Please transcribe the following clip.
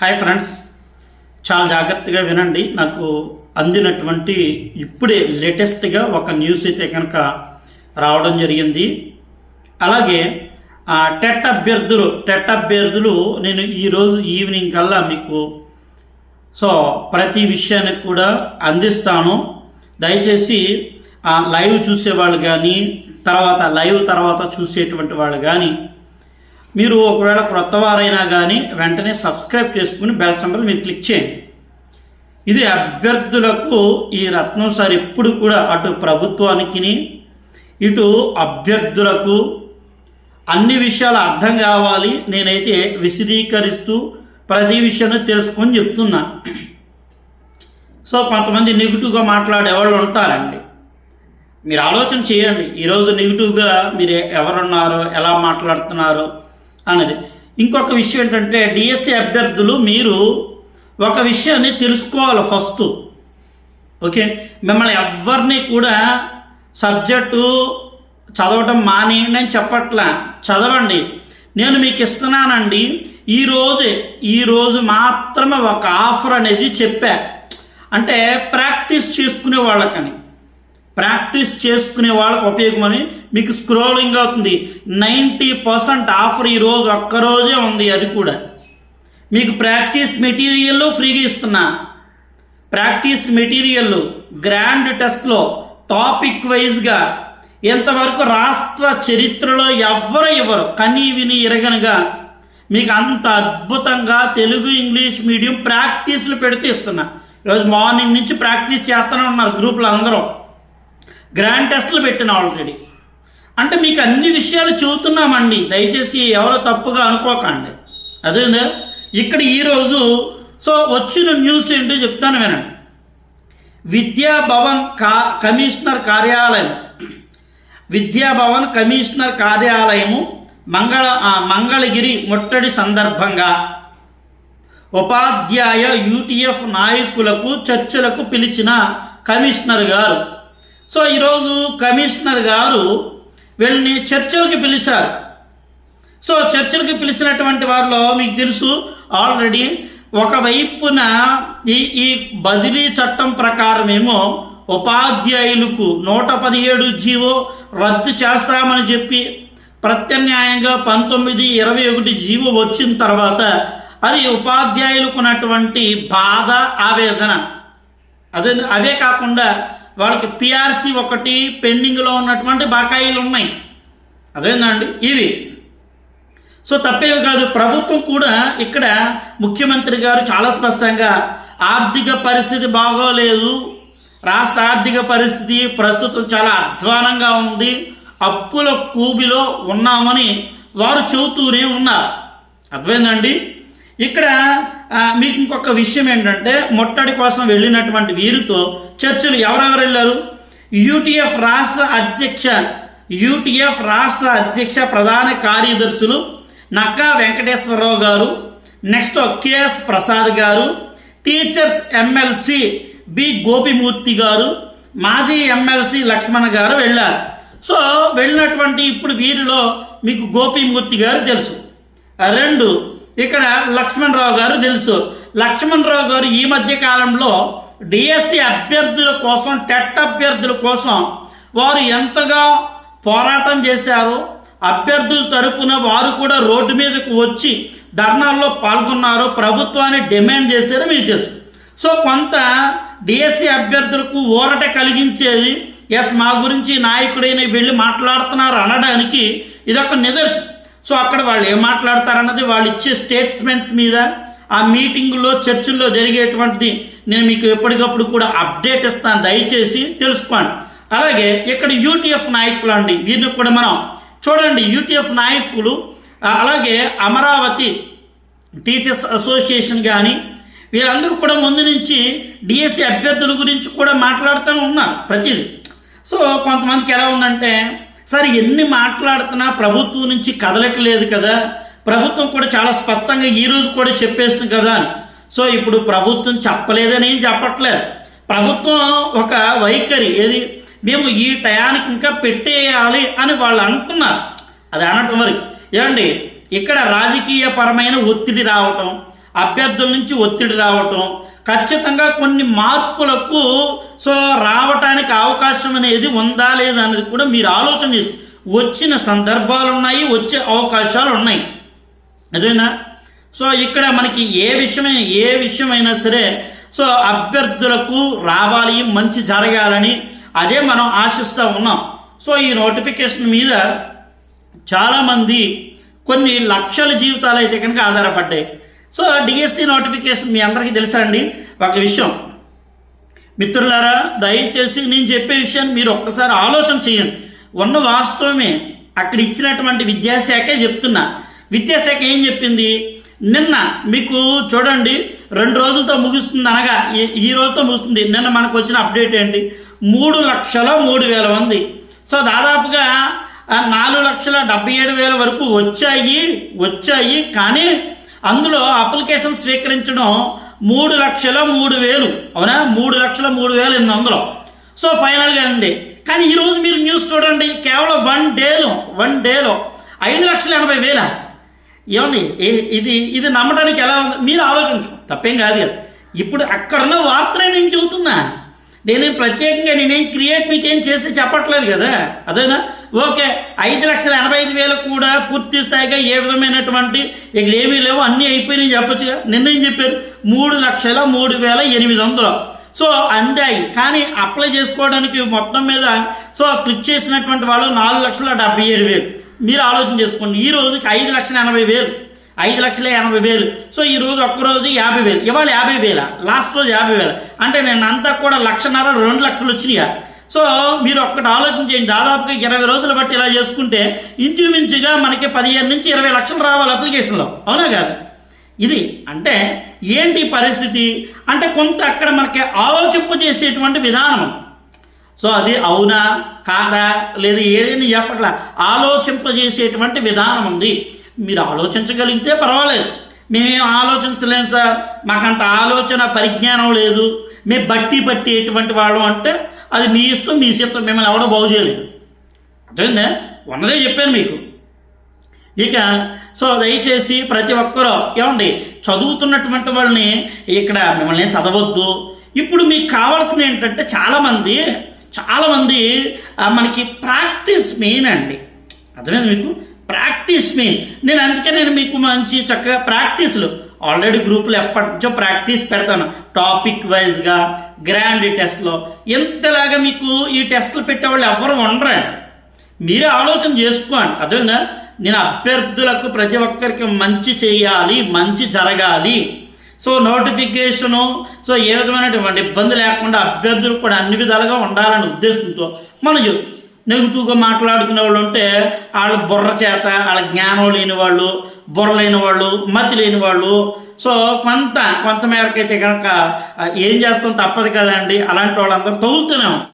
Hi friends. చాలా జాగ్రత్తగా వినండి. నాకు అందినటువంటి ఇప్పుడే లేటెస్ట్గా ఒక న్యూస్ అయితే కనుక రావడం జరిగింది. అలాగే టెట్ అభ్యర్థులు టెట్ అభ్యర్థులు నేను ఈరోజు ఈవినింగ్ కల్లా మీకు సో ప్రతి విషయానికి కూడా అందిస్తాను. దయచేసి లైవ్ చూసేవాళ్ళు కానీ తర్వాత లైవ్ తర్వాత చూసేటువంటి వాళ్ళు కానీ మీరు ఒకవేళ క్రొత్త వారైనా కానీ వెంటనే సబ్స్క్రైబ్ చేసుకుని బెల్ సంబల్ మీరు క్లిక్ చేయండి. ఇది అభ్యర్థులకు ఈ రత్నం సార్ ఎప్పుడు కూడా అటు ప్రభుత్వానికి ఇటు అభ్యర్థులకు అన్ని విషయాలు అర్థం కావాలి. నేనైతే విశదీకరిస్తూ ప్రతి విషయాన్ని తెలుసుకొని చెప్తున్నా. సో కొంతమంది నెగిటివ్గా మాట్లాడే వాళ్ళు ఉంటారండి. మీరు ఆలోచన చేయండి. ఈరోజు నెగిటివ్గా మీరు ఎవరున్నారో ఎలా మాట్లాడుతున్నారో అన్నది. ఇంకొక విషయం ఏంటంటే డిఎస్సి అభ్యర్థులు మీరు ఒక విషయాన్ని తెలుసుకోవాలి ఫస్ట్ ఓకే? మిమ్మల్ని ఎవరిని కూడా సబ్జెక్టు చదవటం మానేయండి అని చెప్పట్లా. చదవండి. నేను మీకు ఇస్తున్నానండి ఈరోజు ఈరోజు మాత్రమే ఒక ఆఫర్ అనేది చెప్పా. అంటే ప్రాక్టీస్ చేసుకునే వాళ్ళకని. ప్రాక్టీస్ చేసుకునే వాళ్ళకి ఉపయోగమని మీకు స్క్రోలింగ్ అవుతుంది. నైంటీ పర్సెంట్ ఆఫర్ ఈరోజు ఒక్కరోజే ఉంది అది కూడా. మీకు ప్రాక్టీస్ మెటీరియల్ ఫ్రీగా ఇస్తున్నా. ప్రాక్టీస్ మెటీరియల్ గ్రాండ్ టెస్ట్లో టాపిక్ వైజ్గా ఇంతవరకు రాష్ట్ర చరిత్రలో ఎవ్వరు ఇవ్వరు. కనీ విని ఇరగనగా మీకు అంత అద్భుతంగా తెలుగు ఇంగ్లీష్ మీడియం ప్రాక్టీస్లు పెడితే ఇస్తున్నా. ఈరోజు మార్నింగ్ నుంచి ప్రాక్టీస్ చేస్తూనే ఉన్నారు గ్రూపులు అందరూ. గ్రాండ్ టెస్ట్లు పెట్టిన ఆల్రెడీ అంటే మీకు అన్ని విషయాలు చెబుతున్నామండి. దయచేసి ఎవరో తప్పుగా అనుకోకండి. అదే ఇక్కడ ఈరోజు సో వచ్చిన న్యూస్ ఏంటో చెప్తాను వినండి. విద్యాభవన్ కా కమిషనర్ కార్యాలయం. విద్యాభవన్ కమిషనర్ కార్యాలయము మంగళ మంగళగిరి ముట్టడి సందర్భంగా ఉపాధ్యాయ యూటీఎఫ్ నాయకులకు చర్చలకు పిలిచిన కమిషనర్ గారు. సో ఈరోజు కమిషనర్ గారు వీళ్ళని చర్చలకు పిలిచారు. సో చర్చలకు పిలిచినటువంటి వారిలో మీకు తెలుసు ఆల్రెడీ ఒకవైపున ఈ ఈ బదిలీ చట్టం ప్రకారమేమో ఉపాధ్యాయులకు నూట పదిహేడు జీవో రద్దు చేస్తామని చెప్పి ప్రత్యామ్నాయంగా పంతొమ్మిది ఇరవై ఒకటి జీవో వచ్చిన తర్వాత అది ఉపాధ్యాయులకు ఉన్నటువంటి బాధ ఆవేదన. అదే అవే కాకుండా వాళ్ళకి పిఆర్సి ఒకటి పెండింగ్లో ఉన్నటువంటి బకాయిలు ఉన్నాయి. అదేందండి? ఇవి. సో తప్పేవి కాదు. ప్రభుత్వం కూడా ఇక్కడ ముఖ్యమంత్రి గారు చాలా స్పష్టంగా ఆర్థిక పరిస్థితి బాగోలేదు. రాష్ట్ర ఆర్థిక పరిస్థితి ప్రస్తుతం చాలా అధ్వానంగా ఉంది. అప్పుల కూబిలో ఉన్నామని వారు చెబుతూనే ఉన్నారు. అర్థమైందండి? ఇక్కడ మీకు ఇంకొక విషయం ఏంటంటే ముట్టడి కోసం వెళ్ళినటువంటి వీరితో చర్చలు ఎవరెవరు వెళ్ళారు? యూటీఎఫ్ రాష్ట్ర అధ్యక్ష యూటీఎఫ్ రాష్ట్ర అధ్యక్ష ప్రధాన కార్యదర్శులు నక్కా వెంకటేశ్వరరావు గారు నెక్స్ట్ కేఎస్ ప్రసాద్ గారు టీచర్స్ ఎమ్మెల్సీ బి గోపిమూర్తి గారు మాజీ ఎమ్మెల్సీ లక్ష్మణ్ గారు వెళ్ళారు. సో వెళ్ళినటువంటి ఇప్పుడు వీరిలో మీకు గోపిమూర్తి గారు తెలుసు. రెండు ఇక్కడ లక్ష్మణరావు గారు తెలుసు. లక్ష్మణరావు గారు ఈ మధ్య కాలంలో డిఎస్సి అభ్యర్థుల కోసం టెట్ అభ్యర్థుల కోసం వారు ఎంతగా పోరాటం చేశారో అభ్యర్థుల తరపున వారు కూడా రోడ్డు మీదకు వచ్చి ధర్నాల్లో పాల్గొన్నారు ప్రభుత్వాన్ని డిమాండ్ చేశారు మీకు తెలుసు. సో కొంత డిఎస్సి అభ్యర్థులకు ఊరట కలిగించేది ఎస్ మా గురించి నాయకుడైన వెళ్ళి మాట్లాడుతున్నారు అనడానికి ఇదొక నిదర్శనం. సో అక్కడ వాళ్ళు ఏం మాట్లాడతారన్నది వాళ్ళు ఇచ్చే స్టేట్మెంట్స్ మీద ఆ మీటింగులో చర్చల్లో జరిగేటువంటిది నేను మీకు ఎప్పటికప్పుడు కూడా అప్డేట్ ఇస్తాను. దయచేసి తెలుసుకోండి. అలాగే ఇక్కడ యూటీఎఫ్ నాయకులు అండి. వీరిని కూడా మనం చూడండి. యూటీఎఫ్ నాయకులు అలాగే అమరావతి టీచర్స్ అసోసియేషన్ కానీ వీరందరూ కూడా ముందు నుంచి డిఎస్సి అభ్యర్థుల గురించి కూడా మాట్లాడుతూ ఉన్నారు ప్రతిదీ. సో కొంతమందికి ఎలా ఉందంటే సరే ఎన్ని మాట్లాడుతున్నా ప్రభుత్వం నుంచి కదలక లేదు కదా. ప్రభుత్వం కూడా చాలా స్పష్టంగా ఈ రోజు కూడా చెప్పేస్తుంది కదా అని. సో ఇప్పుడు ప్రభుత్వం చెప్పలేదని ఏం చెప్పట్లేదు. ప్రభుత్వం ఒక వైఖరి. ఏది? మేము ఈ టయానికి ఇంకా పెట్టేయాలి అని వాళ్ళు అంటున్నారు. అది అనటం వరకు. ఏమండి? ఇక్కడ రాజకీయపరమైన ఒత్తిడి రావటం అభ్యర్థుల నుంచి ఒత్తిడి రావటం ఖచ్చితంగా కొన్ని మార్పులకు సో రావటానికి అవకాశం అనేది ఉందా లేదా అనేది కూడా మీరు ఆలోచన చేసి వచ్చిన సందర్భాలు ఉన్నాయి వచ్చే అవకాశాలు ఉన్నాయి. అదేనా సో ఇక్కడ మనకి ఏ విషయమైన ఏ విషయమైనా సరే సో అభ్యర్థులకు రావాలి మంచి జరగాలని అదే మనం ఆశిస్తూ ఉన్నాం. సో ఈ నోటిఫికేషన్ మీద చాలామంది కొన్ని లక్షల జీవితాలు అయితే కనుక ఆధారపడ్డాయి. సో డిఎస్సి నోటిఫికేషన్ మీ అందరికీ తెలుసా అండి? ఒక విషయం. మిత్రులారా దయచేసి నేను చెప్పే విషయాన్ని మీరు ఒక్కసారి ఆలోచన చేయండి. ఉన్న వాస్తవమే అక్కడ ఇచ్చినటువంటి విద్యాశాఖే చెప్తున్నా. విద్యాశాఖ ఏం చెప్పింది? నిన్న మీకు చూడండి రెండు రోజులతో ముగుస్తుంది అనగా ఈ రోజుతో ముగుస్తుంది. నిన్న మనకు వచ్చిన అప్డేట్ ఏంటి? మూడు లక్షల మూడు వేల మంది. సో దాదాపుగా నాలుగు లక్షల డెబ్బై ఏడు వేల వరకు వచ్చాయి వచ్చాయి కానీ అందులో అప్లికేషన్ స్వీకరించడం మూడు లక్షల మూడు వేలు. అవునా? మూడు లక్షల మూడు వేలు ఎనిమిది వందలు సో ఫైనల్గా ఉంది. కానీ ఈరోజు మీరు న్యూస్ చూడండి కేవలం వన్ డేలో వన్ డేలో ఐదు లక్షల ఎనభై వేల. ఏమండి? ఏ- ఇది ఇది నమ్మడానికి ఎలా ఉంది? మీరు ఆలోచించు. తప్పేం కాదు కదా. ఇప్పుడు అక్కడున్న వార్తనే నేను చెబుతున్నా. నేనేం ప్రత్యేకంగా నేనేం క్రియేట్ మీకేం చేసి చెప్పట్లేదు కదా? అదేనా? ఓకే ఐదు లక్షల ఎనభై ఐదు వేలు కూడా పూర్తి స్థాయిగా ఏ విధమైనటువంటి ఇక్కడ ఏమీ లేవు అన్నీ అయిపోయినాయి చెప్పొచ్చుగా నిన్నేం చెప్పారు? మూడు లక్షల మూడు వేల ఎనిమిది వందలు. సో అందాయి. కానీ అప్లై చేసుకోవడానికి మొత్తం మీద సో క్లిక్ చేసినటువంటి వాళ్ళు నాలుగు లక్షల డెబ్బై ఏడు వేలు. మీరు ఆలోచన చేసుకోండి. ఈ రోజుకి ఐదు లక్షల ఎనభై వేలు. ఐదు లక్షల ఎనభై వేలు. సో ఈ రోజు యాభై వేలు. ఇవాళ యాభై వేల? లాస్ట్ రోజు యాభై వేల. అంటే నేను అంతా కూడా లక్షన్నర రెండు లక్షలు వచ్చినాయా? సో మీరు ఒక్కటి ఆలోచించండి దాదాపుగా ఇరవై రోజులు బట్టి ఇలా చేసుకుంటే ఇంచుమించుగా మనకి పదిహేను నుంచి ఇరవై లక్షలు రావాలి అప్లికేషన్లో. అవునా కాదు? ఇది అంటే ఏంటి పరిస్థితి? అంటే కొంత అక్కడ మనకి ఆలోచింపజేసేటువంటి విధానం సో అది అవునా? కాదా? లేదా ఏదైనా చెప్పట్లా? ఆలోచింపజేసేటువంటి విధానం ఉంది. మీరు ఆలోచించగలిగితే పర్వాలేదు. మేమేం ఆలోచించలేము సార్. మాకంత ఆలోచన పరిజ్ఞానం లేదు. మేము బట్టి పట్టేటువంటి వాళ్ళం అంటే అది మీ ఇష్టం మీ ఇష్టం. మిమ్మల్ని ఎవడో బాగు చేయలేదు. అర్థమైందా? ఉన్నదే చెప్పాను మీకు. ఇక సో దయచేసి ప్రతి ఒక్కరూ ఏమండి చదువుతున్నటువంటి వాళ్ళని ఇక్కడ మిమ్మల్ని ఏం చదవద్దు. ఇప్పుడు మీకు కావాల్సింది ఏంటంటే చాలామంది చాలామంది మనకి ప్రాక్టీస్ మెయిన్ అండి. అర్థమైంది మీకు? ప్రాక్టీస్ మీ. నేను అందుకే నేను మీకు మంచి చక్కగా ప్రాక్టీస్లు. ఆల్రెడీ గ్రూపులు ఎప్పటి నుంచో ప్రాక్టీస్ పెడతాను. టాపిక్ వైజ్గా గ్రాండ్ టెస్ట్లో. ఎంతలాగా మీకు ఈ టెస్ట్లు పెట్టేవాళ్ళు ఎవరు ఉండరు. మీరే ఆలోచన చేసుకోండి. అదే నేను అభ్యర్థులకు ప్రతి ఒక్కరికి మంచి చేయాలి మంచి జరగాలి. సో నోటిఫికేషను సో ఏ విధమైనటువంటి ఇబ్బంది లేకుండా అభ్యర్థులు కూడా అన్ని విధాలుగా ఉండాలనే ఉద్దేశంతో మనం నెగిటివ్గా మాట్లాడుకునే వాళ్ళు ఉంటే వాళ్ళ బుర్ర చేత వాళ్ళ జ్ఞానం లేని వాళ్ళు బుర్ర లేని వాళ్ళు మతి లేని వాళ్ళు. సో కొంత కొంత మేరకు అయితే కనుక ఏం చేస్తాం తప్పదు కదండి. అలాంటి వాళ్ళందరూ తగులుతున్నాం